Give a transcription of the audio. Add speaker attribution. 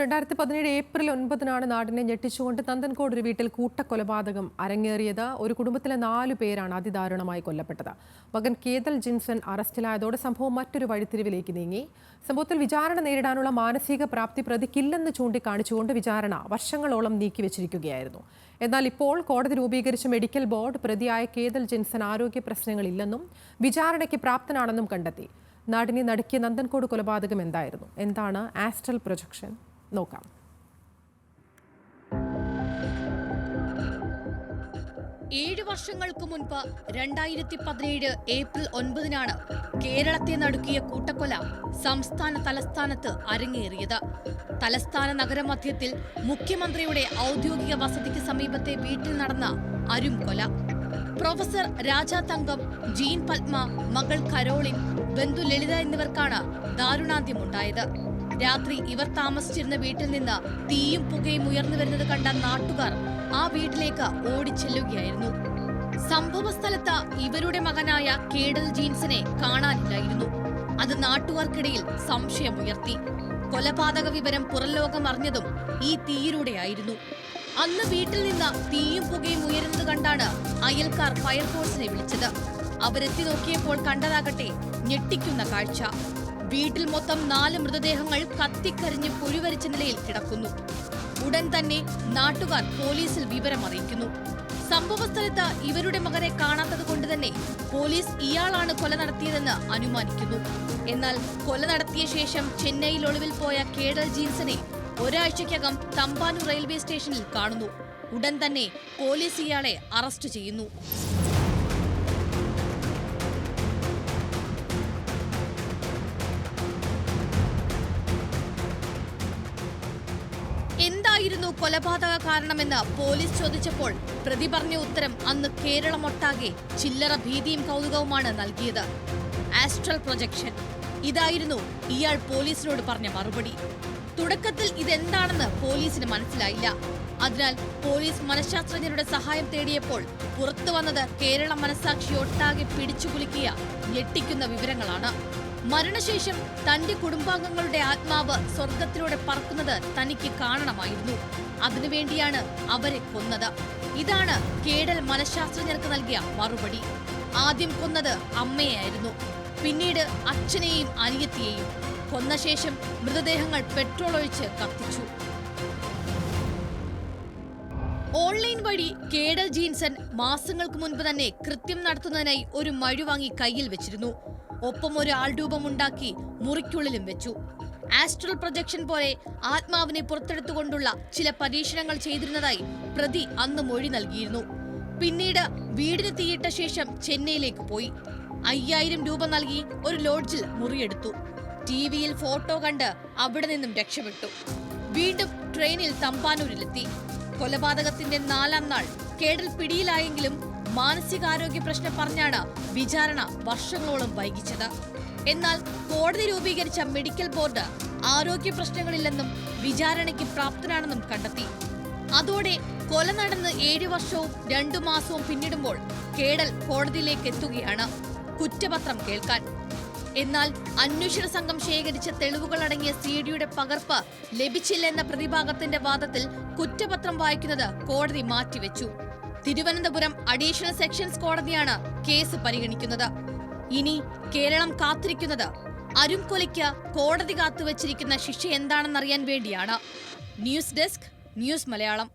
Speaker 1: രണ്ടായിരത്തി പതിനേഴ് ഏപ്രിൽ ഒൻപതിനാണ് നാടിനെ ഞെട്ടിച്ചുകൊണ്ട് നന്ദൻകോട് ഒരു വീട്ടിൽ കൂട്ടക്കൊലപാതകം അരങ്ങേറിയത്. ഒരു കുടുംബത്തിലെ നാലു പേരാണ് അതിദാരുണമായി കൊല്ലപ്പെട്ടത്. മകൻ കേതൽ ജിൻസൺ അറസ്റ്റിലായതോടെ സംഭവം മറ്റൊരു വഴിത്തിരിവിലേക്ക് നീങ്ങി. സംഭവത്തിൽ വിചാരണ നേരിടാനുള്ള മാനസിക പ്രാപ്തി പ്രതിക്കില്ലെന്ന് ചൂണ്ടിക്കാണിച്ചുകൊണ്ട് വിചാരണ വർഷങ്ങളോളം നീക്കിവെച്ചിരിക്കുകയായിരുന്നു എന്നാൽ ഇപ്പോൾ കോടതി രൂപീകരിച്ച മെഡിക്കൽ ബോർഡ് പ്രതിയായ കേതൽ ജിൻസൺ ആരോഗ്യ പ്രശ്നങ്ങളില്ലെന്നും വിചാരണയ്ക്ക് പ്രാപ്തനാണെന്നും കണ്ടെത്തി. നാടിനെ നടുക്കിയ നന്ദൻകോട് കൊലപാതകം എന്തായിരുന്നു? എന്താണ് ആസ്ട്രൽ പ്രൊജക്ഷൻ? നോക്കാം.
Speaker 2: ഏഴ് വർഷങ്ങൾക്ക് മുൻപ് രണ്ടായിരത്തി പതിനേഴ് ഏപ്രിൽ ഒൻപതിനാണ് കേരളത്തെ നടുക്കിയ കൂട്ടക്കൊല സംസ്ഥാന തലസ്ഥാനത്ത് അരങ്ങേറിയത്. തലസ്ഥാന നഗരമധ്യത്തിൽ മുഖ്യമന്ത്രിയുടെ ഔദ്യോഗിക വസതിക്ക് സമീപത്തെ വീട്ടിൽ നടന്ന അരും കൊല പ്രൊഫസർ രാജ തങ്കം ജീൻ പത്മ മകൾ കരോളിൻ ബന്ധു ലളിത എന്നിവർക്കാണ് ദാരുണാന്ത്യമുണ്ടായത്. രാത്രി ഇവർ താമസിച്ചിരുന്ന വീട്ടിൽ നിന്ന് തീയും പുകയും ഉയർന്നു വരുന്നത് കണ്ട നാട്ടുകാർ ആ വീട്ടിലേക്ക് ഓടിച്ചെല്ലുകയായിരുന്നു സംഭവ സ്ഥലത്ത് ഇവരുടെ മകനായ കേഡൽ ജീൻസിനെ കാണാനില്ലായിരുന്നു. അത് നാട്ടുകാർക്കിടയിൽ സംശയമുയർത്തി കൊലപാതക വിവരം പുറംലോകം അറിഞ്ഞതും ഈ തീയിലൂടെയായിരുന്നു. അന്ന് വീട്ടിൽ നിന്ന് തീയും പുകയും ഉയരുന്നത് കണ്ടാണ് അയൽക്കാർ ഫയർഫോഴ്സിനെ വിളിച്ചത്. അവരെത്തി നോക്കിയപ്പോൾ കണ്ടതാകട്ടെ ഞെട്ടിക്കുന്ന കാഴ്ച. വീട്ടിൽ മൊത്തം നാല് മൃതദേഹങ്ങൾ കത്തിക്കരിഞ്ഞ് പുഴുവരിച്ച നിലയിൽ കിടക്കുന്നു. ഉടൻ തന്നെ നാട്ടുകാർ പോലീസിൽ വിവരം അറിയിക്കുന്നു. സംഭവസ്ഥലത്ത് ഇവരുടെ മകനെ കാണാത്തത് കൊണ്ട് തന്നെ പോലീസ് ഇയാളാണ് കൊല നടത്തിയതെന്ന് അനുമാനിക്കുന്നു. എന്നാൽ കൊല നടത്തിയ ശേഷം ചെന്നൈയിൽ ഒളിവിൽ പോയ കേഡൽ ജീൻസനെ ഒരാഴ്ചയ്ക്കകം തമ്പാനൂർ റെയിൽവേ സ്റ്റേഷനിൽ കാണുന്നു. ഉടൻ തന്നെ പോലീസ് ഇയാളെ അറസ്റ്റ് ചെയ്യുന്നു. എന്തായിരുന്നു കൊലപാതക കാരണമെന്ന് പോലീസ് ചോദിച്ചപ്പോൾ പ്രതി പറഞ്ഞ ഉത്തരം അന്ന് കേരളമൊട്ടാകെ ചില്ലറ ഭീതിയും കൗതുകവുമാണ് നൽകിയത്. ആസ്ട്രൽ പ്രൊജക്ഷൻ ഇതായിരുന്നു ഇയാൾ പോലീസിനോട് പറഞ്ഞ മറുപടി. തുടക്കത്തിൽ ഇതെന്താണെന്ന് പോലീസിന് മനസ്സിലായില്ല. അതിനാൽ പോലീസ് മനഃശാസ്ത്രജ്ഞരുടെ സഹായം തേടിയപ്പോൾ പുറത്തു വന്നത് കേരള മനസാക്ഷി ഒട്ടാകെ പിടിച്ചുകുലുക്കിയ ഞെട്ടിക്കുന്ന വിവരങ്ങളാണ്. മരണശേഷം തന്റെ കുടുംബാംഗങ്ങളുടെ ആത്മാവ് സ്വർഗത്തിലൂടെ പറക്കുന്നത് തനിക്ക് കാണണമായിരുന്നു അതിനുവേണ്ടിയാണ് അവരെ കൊന്നത്. ഇതാണ് കേടൽ മനഃശാസ്ത്രജ്ഞർക്ക് നൽകിയ മറുപടി. ആദ്യം കൊന്നത് അമ്മയായിരുന്നു. പിന്നീട് അച്ഛനെയും അനിയത്തിയെയും. കൊന്ന ശേഷം മൃതദേഹങ്ങൾ പെട്രോൾ ഒഴിച്ച് കത്തിച്ചു. ഓൺലൈൻ വഴി കേഡൽ ജീൻസൺ മാസങ്ങൾക്ക് മുൻപ് തന്നെ കൃത്യം നടത്തുന്നതിനായി ഒരു മഴു വാങ്ങി കയ്യിൽ വെച്ചിരുന്നു. ഒപ്പം ഒരു ആൾരൂപമുണ്ടാക്കി മുറിക്കുള്ളിലും വെച്ചു. ആസ്ട്രൽ പ്രൊജക്ഷൻ പോലെ ആത്മാവിനെ പുറത്തെടുത്തുകൊണ്ടുള്ള ചില പരീക്ഷണങ്ങൾ ചെയ്തിരുന്നതായി പ്രതി അന്ന് മൊഴി നൽകിയിരുന്നു. പിന്നീട് വീടിന് തീയിട്ട ശേഷം ചെന്നൈയിലേക്ക് പോയി. അയ്യായിരം രൂപ നൽകി ഒരു ലോഡ്ജിൽ മുറിയെടുത്തു. ടി വിയിൽ ഫോട്ടോ കണ്ട് അവിടെ നിന്നും രക്ഷപ്പെട്ടു. വീണ്ടും ട്രെയിനിൽ തമ്പാനൂരിലെത്തി. കൊലപാതകത്തിന്റെ നാലാം നാൾ കേടൽ പിടിയിലായെങ്കിലും മാനസികാരോഗ്യ പ്രശ്നം പറഞ്ഞാണ് വിചാരണ വർഷങ്ങളോളം വൈകിച്ചത്. എന്നാൽ കോടതി രൂപീകരിച്ച മെഡിക്കൽ ബോർഡ് ആരോഗ്യ പ്രശ്നങ്ങളില്ലെന്നും വിചാരണയ്ക്ക് പ്രാപ്തനാണെന്നും കണ്ടെത്തി. അതോടെ കൊല നടന്ന് ഏഴു വർഷവും രണ്ടു മാസവും പിന്നിടുമ്പോൾ കേടൽ കോടതിയിലേക്ക് എത്തുകയാണ്. കുറ്റപത്രം കേൾക്കാൻ. എന്നാൽ അന്വേഷണ സംഘം ശേഖരിച്ച തെളിവുകൾ അടങ്ങിയ സി ഡിയുടെ പകർപ്പ് ലഭിച്ചില്ലെന്ന പ്രതിഭാഗത്തിന്റെ വാദത്തിൽ കുറ്റപത്രം വായിക്കുന്നത് കോടതി മാറ്റിവെച്ചു. തിരുവനന്തപുരം അഡീഷണൽ സെക്ഷൻസ് കോടതിയാണ് കേസ് പരിഗണിക്കുന്നത്. ഇനി കേരളം കാത്തിരിക്കുന്നത് അരുംകൊലയ്ക്ക് കോടതി കാത്തുവച്ചിരിക്കുന്ന ശിക്ഷ എന്താണെന്നറിയാൻ വേണ്ടിയാണ്. News desk news Malayalam.